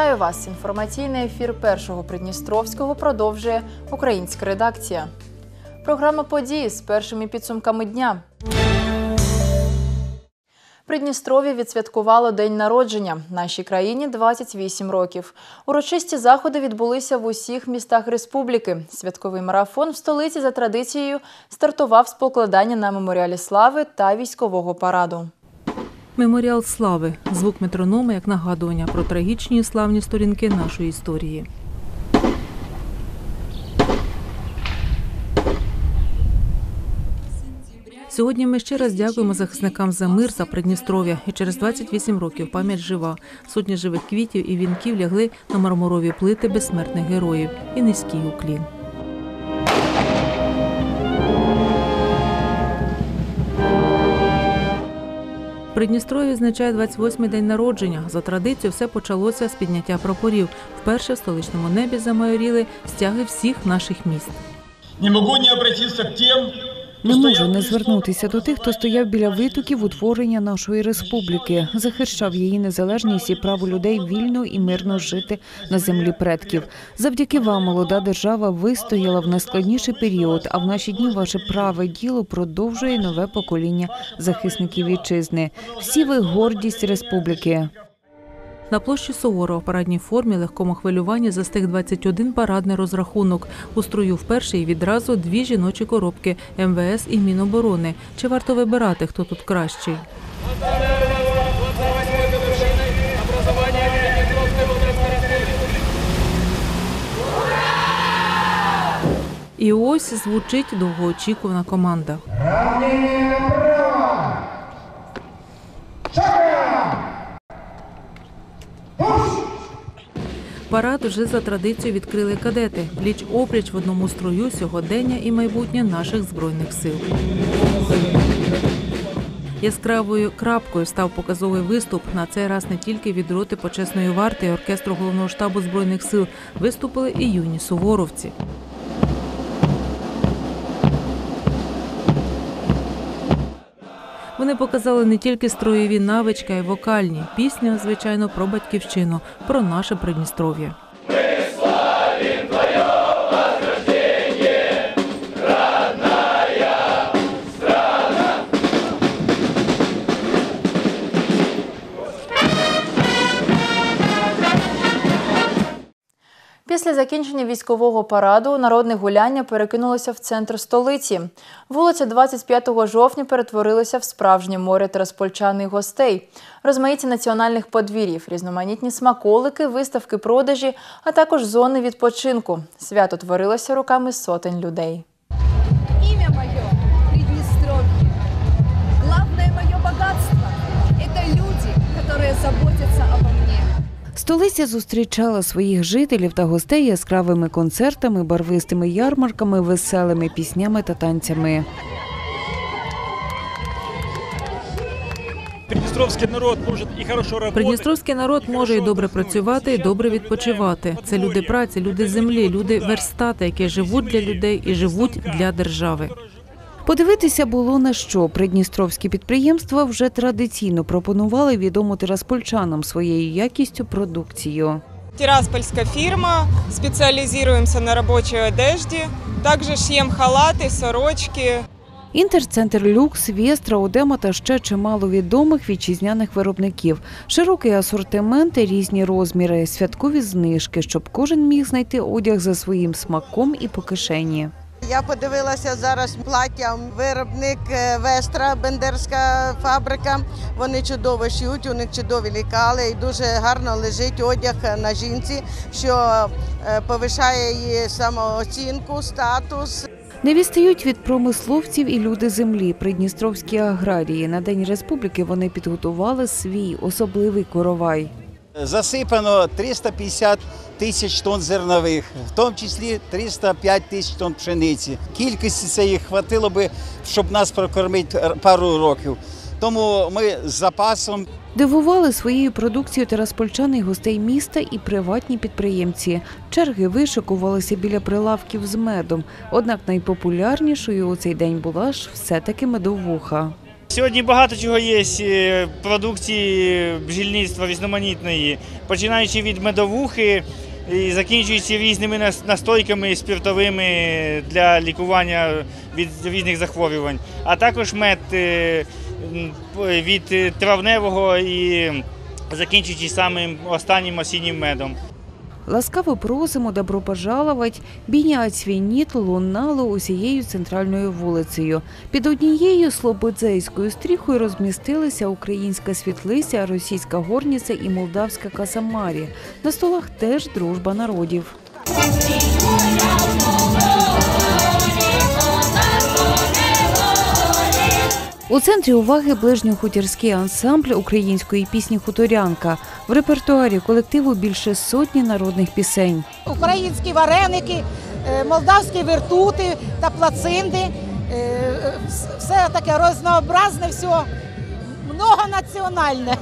Вітаю вас! Інформаційний ефір першого Придністровського продовжує українська редакція. Програма події з першими підсумками дня. Придністров'я відсвяткувало день народження. Нашій країні 28 років. Урочисті заходи відбулися в усіх містах республіки. Святковий марафон в столиці за традицією стартував з покладання на меморіалі слави та військового параду. Меморіал слави звук метронома як нагадування про трагічні і славні сторінки нашої історії. Сьогодні ми ще раз дякуємо захисникам за мир за Придністров'я. І через 28 років пам'ять жива. Сотні живих квітів і вінків лягли на мармурові плити безсмертних героїв і низький уклін. Придністров'я відзначає 28-й день народження. За традицією все почалося з підняття прапорів. Вперше в столичному небі замайоріли стяги всіх наших міст. Не можу не обратитися к кто Не можу не звернутися до тих, хто стояв біля витоків утворення нашої республіки, захищав її незалежність і право людей вільно і мирно жити на землі предків. Завдяки вам, молода держава, вистояла в найскладніший період. А в наші дні ваше праве діло продовжує нове покоління захисників вітчизни. Всі ви гордість республіки. На площі Суворова в парадній формі легкому хвилюванні застиг 21 парадний розрахунок. У строю вперше і відразу дві жіночі коробки МВС і Міноборони. Чи варто вибирати, хто тут кращий? І ось звучить довгоочікувана команда. Парад вже за традицією відкрили кадети. Пліч опліч в одному строю сьогодення і майбутнє наших збройних сил. Яскравою крапкою став показовий виступ. На цей раз не тільки від роти почесної варти і оркестру головного штабу збройних сил виступили і юні суворовці. Вони показали не тільки строєві навички, а й вокальні. Пісня, звичайно, про батьківщину, про наше Придністров'я. Після закінчення військового параду народне гуляння перекинулося в центр столиці. Вулиця 25 жовтня перетворилася в справжнє море траспольчаних гостей. Розмаїття національних подвір'їв, різноманітні смаколики, виставки продажі, а також зони відпочинку. Свято творилося руками сотень людей. Столиця зустрічала своїх жителів та гостей яскравими концертами, барвистими ярмарками, веселими піснями та танцями. Приднестровский народ может и хорошо. Придністровський народ може і добре працювати, і добре відпочивати. Це люди праці, люди землі, люди верстати, які живуть для людей і живуть для держави. Подивитися було на що. Придністровські підприємства вже традиційно пропонували відому тираспольчанам своєю якістю продукцію. Тираспольская фирма, специализируемся на рабочей одежде, также шьем халаты, сорочки. Інтерцентр Люкс, Вєстра, Одема та ще чимало відомих вітчизняних виробників. Широкий асортимент, різні розміри, святкові знижки, щоб кожен міг знайти одяг за своїм смаком і по кишені. Я подивилася зараз плаття. Виробник е, Вестра, Бендерська фабрика. Вони чудово шиють, у них чудові лікали і дуже гарно лежить одяг на жінці, що е, повишає її самооцінку, статус. Не відстають від промисловців і люди землі. Придністровські аграрії на День Республіки вони підготували свій особливий коровай. Засипано 350 тисяч тонн зернових, в тому числі 305 тисяч тонн пшениці. Кількості цієї хватило би, щоб нас прокормити пару років. Тому ми з запасом Дивували своєю продукцією тераспольчани й гостей міста і приватні підприємці. Черги вишикувалися біля прилавків з медом. Однак найпопулярнішою у цей день була ж все-таки медовуха. Сьогодні багато чого є е, продукції бджільництва різноманітної, починаючи від медовухи і закінчуючи різними настойками спиртовими для лікування від різних захворювань, а також мед е, від травневого і закінчуючи самим останнім осіннім медом. Ласкаво просимо добро пожаловать бійня цвініт лунало усією центральною вулицею. Під однією слободзейською стріхою розмістилися українська світлиця, російська горніця і молдавська касамарі. На столах теж дружба народів. У центрі уваги ближньохутірський ансамбль української пісні Хуторянка. В репертуарі колективу більше сотні народних пісень. українські вареники, е, молдавські вертути та плацинди. Е, Все таке разнообразне, все многонаціональне.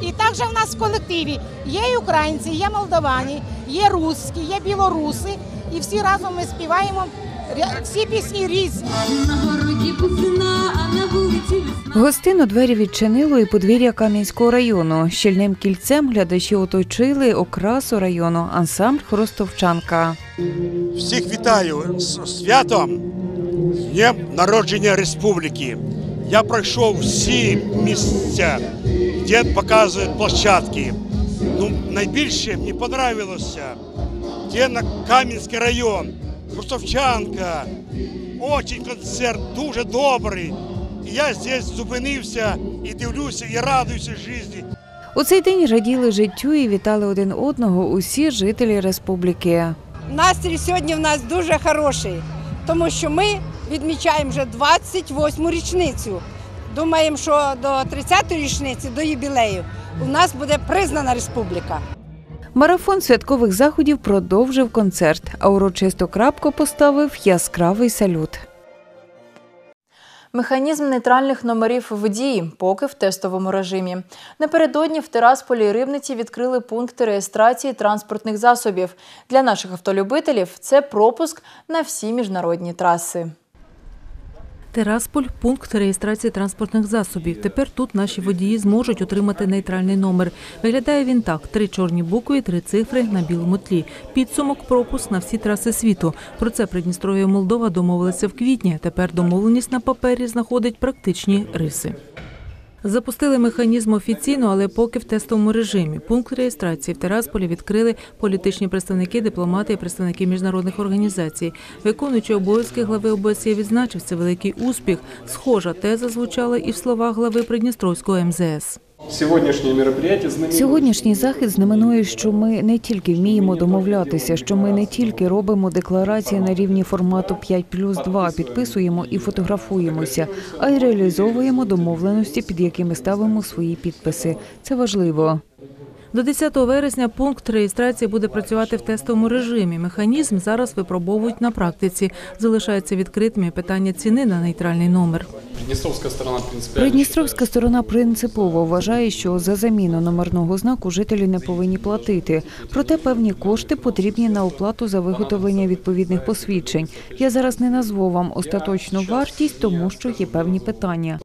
І також в нас в колективі є і українці, є молдавані, є русські, є білоруси. І всі разом ми співаємо всі пісні різні. Гостину двері відчинило і подвір'я Кам'янського району. Щільним кільцем глядачі оточили окрасу району ансамбль Хростовчанка. Всіх вітаю з святом Днем народження республіки. Я пройшов всі місця, де показують площадки. Ну, найбільше мені понравилося, де на Кам'янський район, Хрустовчанка. Очень концерт, дуже добрий. І я здесь зупинився і дивлюся, і радуюся житті. У цей день раділи життю і вітали один одного усі жителі республіки. Настрій сьогодні в нас дуже хороший, тому що ми відмічаємо вже 28-му річницю. Думаємо, що до 30-ї річниці, до юбілею, у нас буде признана республіка. Марафон святкових заходів продовжив концерт, а урочисту крапку поставив яскравий салют. Механізм нейтральних номерів в дії, поки в тестовому режимі. Напередодні в Тирасполі і Рибниці відкрили пункти реєстрації транспортних засобів. Для наших автолюбителів це пропуск на всі міжнародні траси. Терасполь пункт реєстрації транспортних засобів. Тепер тут наші водії зможуть отримати нейтральний номер. Виглядає він так: три чорні букви, три цифри на білому тлі. Підсумок пропуск на всі траси світу. Про це Придністров'я Молдова домовилися в квітні. Тепер домовленість на папері знаходить практичні риси. Запустили механізм офіційно, але поки в тестовому режимі. Пункт реєстрації в Терасполі відкрили політичні представники, дипломати і представники міжнародних організацій. Виконуючи обов'язки глави ОБСЄ відзначив це великий успіх. Схожа теза звучала і в словах глави Придністровського МЗС. Сьогоднішнє мероприятие Сьогоднішній захід знаменує, що ми не тільки вміємо домовлятися, що ми не тільки робимо декларації на рівні формату 5 плюс 2, підписуємо і фотографуємося, а й реалізовуємо домовленості, під якими ставимо свої підписи. Це важливо. До 10 вересня пункт реєстрації буде працювати в тестовому режимі. Механізм зараз випробовують на практиці. Залишаються відкритими питання ціни на нейтральний номер. Придністровська сторона Придністровська сторона принципово вважає, що за заміну номерного знаку жителі не повинні платити. Проте певні кошти потрібні на оплату за виготовлення відповідних посвідчень. Я зараз не назву вам остаточну вартість, тому що є певні питання.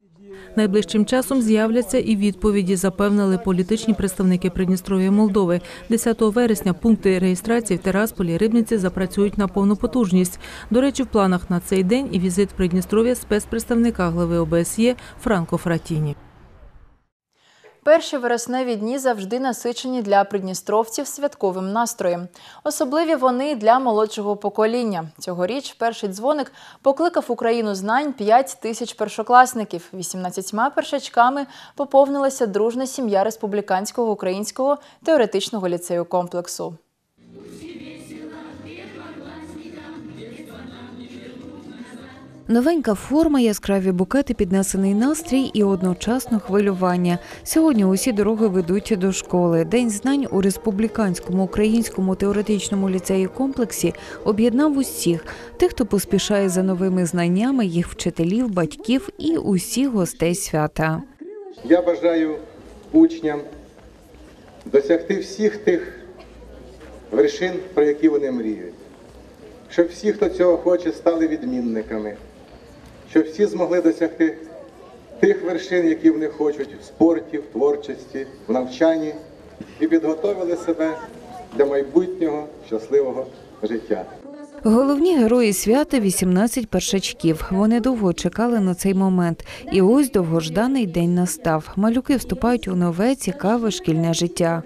Найближчим часом з'являться і відповіді, запевнили політичні представники Придністров'я Молдови. 10 вересня пункти реєстрації в Терасполі Рибниці запрацюють на повну потужність. До речі, в планах на цей день і візит Придністров'я спецпредставника глави ОБСЄ Франко Фратіні. Перші вересневі дні завжди насичені для придністровців святковим настроєм. Особливі вони для молодшого покоління. Цьогоріч перший дзвоник покликав Україну знань 5 тисяч першокласників. 18 першачками поповнилася дружна сім'я республіканського українського теоретичного ліцею комплексу. Новенька форма, яскраві букети, піднесений настрій і одночасно хвилювання. Сьогодні усі дороги ведуть до школи. День знань у республіканському українському теоретичному ліцеї комплексі об'єднав усіх тих, хто поспішає за новими знаннями, їх вчителів, батьків і усіх гостей свята. Я бажаю учням досягти всіх тих вершин, про які вони мріють. Щоб всі, хто цього хоче, стали відмінниками, щоб всі змогли досягти тих вершин, які вони хочуть в спорті, в творчості, в навчанні, і підготовили себе для майбутнього щасливого життя. Головні герої свята 18 першачків. Вони довго чекали на цей момент. І ось довгожданий день настав. Малюки вступають у нове цікаве шкільне життя.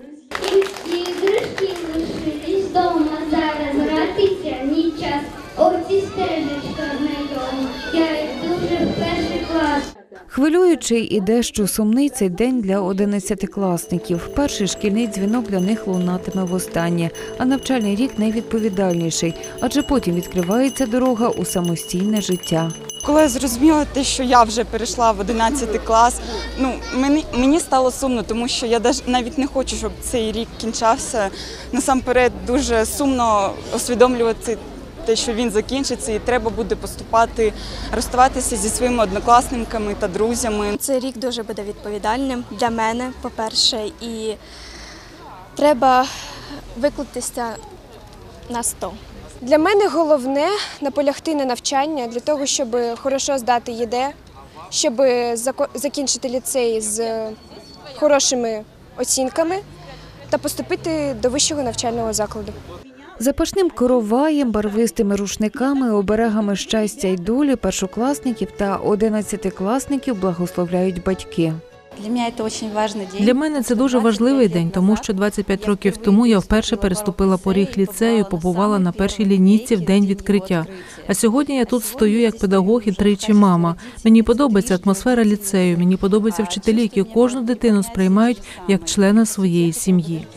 Хвилюючий і дещо сумний цей день для одинадцятикласників. Перший шкільний дзвінок для них лунатиме востаннє, а навчальний рік найвідповідальніший, адже потім відкривається дорога у самостійне життя. Коли я зрозуміла те, що я вже перейшла в 11 клас, ну мені, мені стало сумно, тому що я навіть не хочу, щоб цей рік кінчався. Насамперед дуже сумно усвідомлювати те, що він закінчиться, і треба буде поступати, розставатися зі своїми однокласниками та друзями. Цей рік дуже буде відповідальним для мене, по-перше, і треба виклатися на 100. Для мене головне наполягти на навчання для того, щоб хорошо здати ЄДЕ, щоб закінчити ліцей з хорошими оцінками та поступити до вищого навчального закладу. Запашним короваєм, барвистими рушниками, оберегами щастя й долі першокласників та одинадцятикласників благословляють батьки. Для меня это очень важный день. Для мене це дуже важливий день, тому що 25 років тому я вперше переступила поріг ліцею, побувала на першій лінійці в день відкриття. А сьогодні я тут стою як педагог і тричі мама. Мені подобається атмосфера ліцею. Мені подобаються вчителі, які кожну дитину сприймають як члена своєї сім'ї.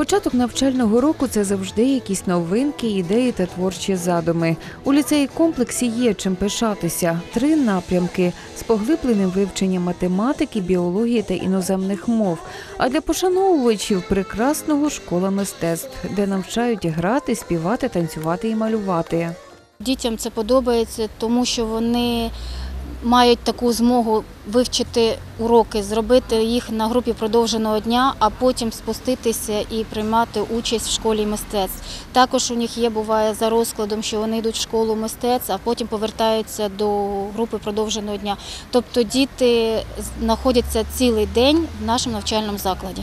Початок навчального року це завжди якісь новинки, ідеї та творчі задуми. У ліцеї комплексі є чим пишатися. Три напрямки з поглибленим вивченням математики, біології та іноземних мов. А для пошановувачів прекрасного школа мистецтв, де навчають грати, співати, танцювати і малювати. Дітям це подобається, тому що вони мають таку змогу вивчити уроки, зробити їх на групі продовженого дня, а потім спуститися і приймати участь в школі мистецтв. Також у них є буває за розкладом, що вони йдуть в школу мистецтв, а потім повертаються до групи продовженого дня. Тобто діти знаходяться цілий день в нашому навчальному закладі.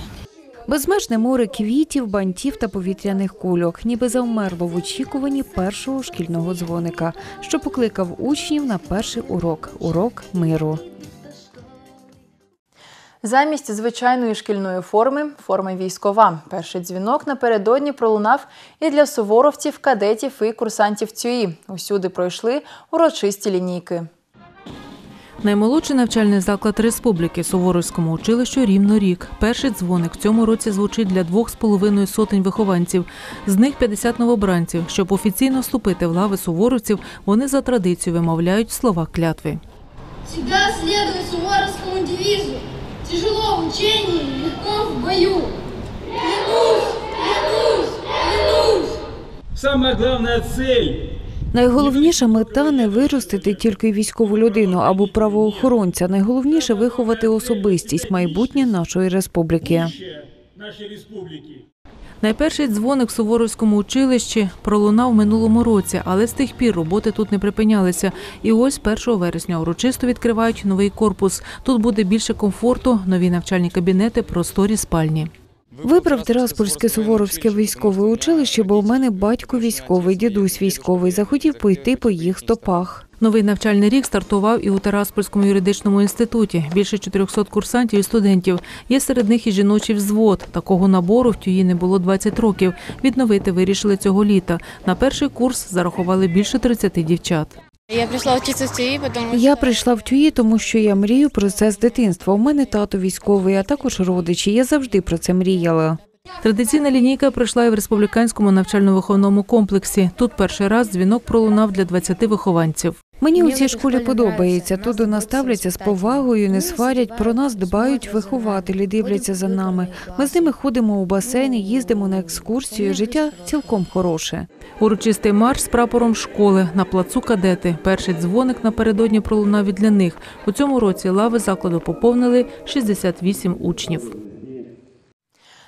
Безмежне море квітів, бантів та повітряних кульок, ніби завмерло в очікуванні першого шкільного дзвоника, що покликав учнів на перший урок урок миру. Замість звичайної шкільної форми форма військова. Перший дзвінок напередодні пролунав і для суворовців, кадетів і курсантів ЦЮІ. Усюди пройшли урочисті лінійки. Наймолодший навчальний заклад республіки Суворовському училищу рівно рік. Перший дзвоник в цьому році звучить для двох з половиною сотень вихованців. З них 50 новобранців. Щоб офіційно вступити в лави суворовців, вони за традицією вимовляють слова клятви. Всегда следуй суворовскому девизу. Тяжело в учении, легко в бою. Клянусь, клянусь, клянусь. Самая главная цель Найголовніша мета не виростити тільки військову людину або правоохоронця. Найголовніше виховати особистість майбутнє нашої республіки. Найперший дзвоник в Суворовському училищі пролунав минулому році, але з тих пір роботи тут не припинялися. І ось 1 вересня урочисто відкривають новий корпус. Тут буде більше комфорту, нові навчальні кабінети, просторі спальні. Вибрав Тираспольське Суворовське військове училище, бо у мене батько військовий, дідусь військовий. Захотів пойти по їх стопах. Новий навчальний рік стартував і у Тераспольському юридичному інституті. Більше 400 курсантів і студентів. Є серед них і жіночий взвод. Такого набору в ТЮї не було 20 років. Відновити вирішили цього літа. На перший курс зарахували більше 30 дівчат. Я прийшла вчитися в ТЮІ, тому що... Я прийшла в ТЮї, тому що я мрію про це з дитинства. У мене тато військовий, а також родичі. Я завжди про це мріяла. Традиційна лінійка пройшла і в республіканському навчально-виховному комплексі. Тут перший раз дзвінок пролунав для 20 вихованців. Мені у цій школі подобається. Тут до нас ставляться з повагою, не сварять. Про нас дбають вихователі, дивляться за нами. Ми з ними ходимо у басейни, їздимо на екскурсію. Життя цілком хороше. Урочистий марш з прапором школи на плацу кадети. Перший дзвоник напередодні пролунав і для них. У цьому році лави закладу поповнили 68 учнів.